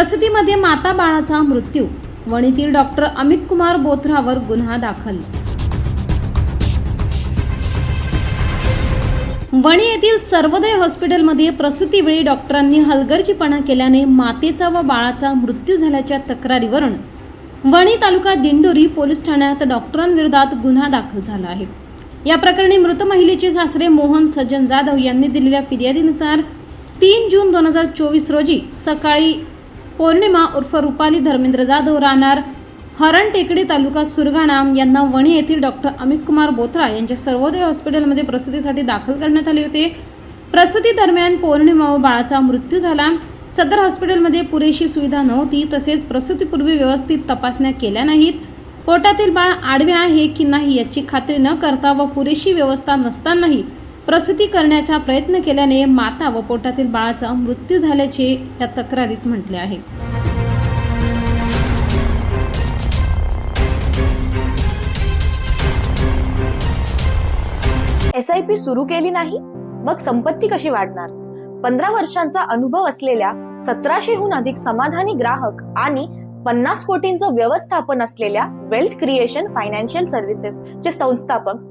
प्रसूतीमध्ये माता बाळाचा मृत्यू. वणीतील डॉक्टर अमित कुमार बोथरावर गुन्हा दाखल. वणी येथील सर्वोदय हॉस्पिटलमध्ये प्रसूतीवेळी डॉक्टरांनी हलगर्जीपणा केल्याने मातेचा व बाळाचा मृत्यू झाल्याच्या तक्रारीवरून वणी तालुका दिंडोरी पोलीस ठाण्यात डॉक्टरांविरोधात गुन्हा दाखल झाला आहे. या प्रकरणी मृत महिलेचे सासरे मोहन सज्जन जाधव यांनी दिलेल्या फिर्यादीनुसार तीन जून दोन हजार चोवीस रोजी सकाळी पौर्णिमा उर्फ रुपाली धर्मेंद्र जाधव राहणार. हरण टेकडी तालुका सुरगाणा यांना वणी येथील डॉक्टर अमित कुमार बोथरा यांच्या सर्वोदय हॉस्पिटलमध्ये प्रसूतीसाठी दाखल करण्यात आले होते. प्रसूती दरम्यान पौर्णिमा व बाळाचा मृत्यू झाला. सदर हॉस्पिटलमध्ये पुरेशी सुविधा नव्हती तसेच प्रसूतीपूर्वी व्यवस्थित तपासण्या केल्या नाहीत. पोटातील बाळ आडवे आहे की नाही याची खात्री न करता व पुरेशी व्यवस्था नसतानाही प्रसूती करण्याचा प्रयत्न केल्याने माता व पोटातील बाळाचा मृत्यू झाल्याचे त्या तक्रारीत म्हटले आहे. एस आय पी सुरू केली नाही मग संपत्ती कशी वाढणार? पंधरा वर्षांचा अनुभव असलेल्या सतराशेहून अधिक समाधानी ग्राहक आणि पन्नास कोटींचं व्यवस्थापन असलेल्या वेल्थ क्रिएशन फायनान्शियल सर्व्हिसेस चे संस्थापक